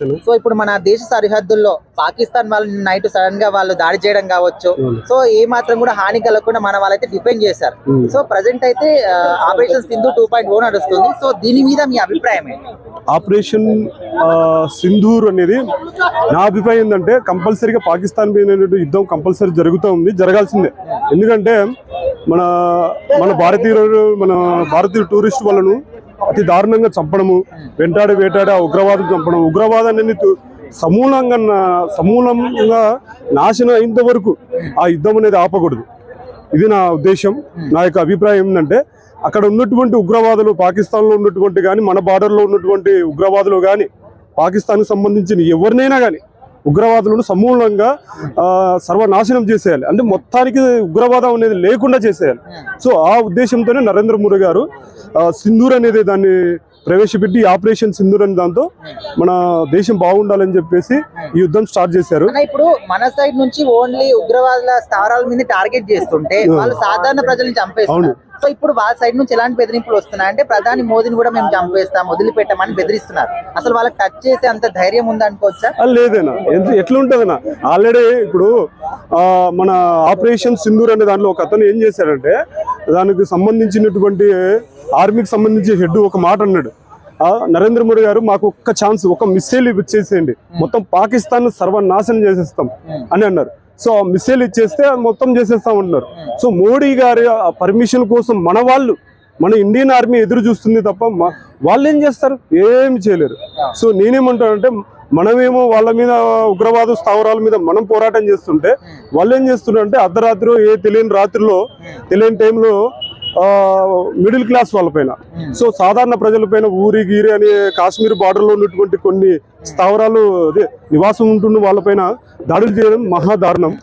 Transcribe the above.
So ఇప్పుడు మన దేశ సరిహద్దుల్లో పాకిస్తాన్ వాళ్ళు నైట్ సడన్గా వాళ్ళు దాడి చేయడం కావచ్చు. సో ఏ మాత్రం కూడా హాని కలగకుండా మన వాళ్ళైతే డిఫెండ్ చేశారు. సో ప్రజెంట్ అయితే operation Sindoor two point O నడుస్తుంది. సో దీని మీద మీ అభిప్రాయం ఆపరేషన్ సింధూర్ అనేది నా అభిప్రాయం ఏంటంటే కంపల్సరీగా పాకిస్తాన్ మీద యుద్ధం కంపల్సరీ జరుగుతూ ఉంది జరగాల్సిందే. ఎందుకంటే మన మన భారతీయులు మన భారతీయ టూరిస్ట్ వాళ్ళను అతి దారుణంగా చంపడము వెంటాడి వేటాడి ఆ ఉగ్రవాదం చంపడం ఉగ్రవాదాన్ని సమూలంగా నా- సమూలంగా నాశనం అయినంత వరకు ఆ యుద్ధం అనేది ఆపకూడదు. ఇది నా ఉద్దేశం నా యొక్క అభిప్రాయం ఏంటంటే అక్కడ ఉన్నటువంటి ఉగ్రవాదులు పాకిస్తాన్లో ఉన్నటువంటి కానీ మన బార్డర్లో ఉన్నటువంటి ఉగ్రవాదులు కానీ పాకిస్తాన్కి సంబంధించిన ఎవరినైనా కానీ ఉగ్రవాదులను సమూలంగా సర్వనాశనం చేసేయాలి. అంటే మొత్తానికి ఉగ్రవాదం అనేది లేకుండా చేసేయాలి. సో ఆ ఉద్దేశంతోనే నరేంద్ర మోడీ గారు సింధూర్ అనేది దాన్ని ప్రవేశపెట్టి ఆపరేషన్ సింధూర్ అనే దాంతో మన దేశం బాగుండాలని చెప్పేసి ఈ యుద్ధం స్టార్ట్ చేశారు. ఇప్పుడు మన సైడ్ నుంచి ఓన్లీ ఉగ్రవాదుల స్థావరాల మీద టార్గెట్ చేస్తుంటే వాళ్ళు సాధారణ ప్రజల్ని చంపేస్తున్నారు. సో ఇప్పుడు వాళ్ళ సైడ్ నుంచి ఎలాంటి బెదిరింపులు వస్తున్నాయి? అంటే ప్రధాని మోదీని కూడా మేము చంపేస్తాం వదిలిపెట్టామని బెదిరిస్తున్నారు. అసలు వాళ్ళకి టచ్ చేసే అంత ధైర్యం ఉందనుకోవచ్చా లేదేనా. ఎంత- ఎట్లుంటదనా. ఆల్రెడీ ఇప్పుడు మన ఆపరేషన్ సింధూర్ అనే దాంట్లో ఒక అతను ఏం చేశాడంటే దానికి సంబంధించినటువంటి ఆర్మీకి సంబంధించి హెడ్ ఒక మాట అన్నాడు. నరేంద్ర మోడీ గారు మాకు ఒక్క ఛాన్స్ ఒక మిస్సైల్ ఇచ్చేసేయండి. మొత్తం పాకిస్తాన్ సర్వనాశనం చేసేస్తాం. అని అన్నారు. సో ఆ మిస్సైల్ ఇచ్చేస్తే మొత్తం చేసేస్తాం అంటున్నారు. సో మోడీ గారి ఆ పర్మిషన్ కోసం మన వాళ్ళు మన ఇండియన్ ఆర్మీ ఎదురు చూస్తుంది తప్ప వాళ్ళు ఏం చేస్తారు? ఏమి చేయలేరు. సో నేనేమంటానంటే మనమేమో వాళ్ళ మీద ఉగ్రవాద స్థావరాల మీద మనం పోరాటం చేస్తుంటే వాళ్ళు ఏం చేస్తున్నారంటే అర్ధరాత్రిలో ఏ తెలియని రాత్రిలో తెలియని టైంలో మిడిల్ క్లాస్ వాళ్ళపైన. సో సాధారణ ప్రజలపైన ఊరి గీరి అనే కాశ్మీర్ బార్డర్లో ఉన్నటువంటి కొన్ని స్థావరాలు అదే నివాసం ఉంటున్న వాళ్ళపైన దాడులు చేయడం మహా దారుణం.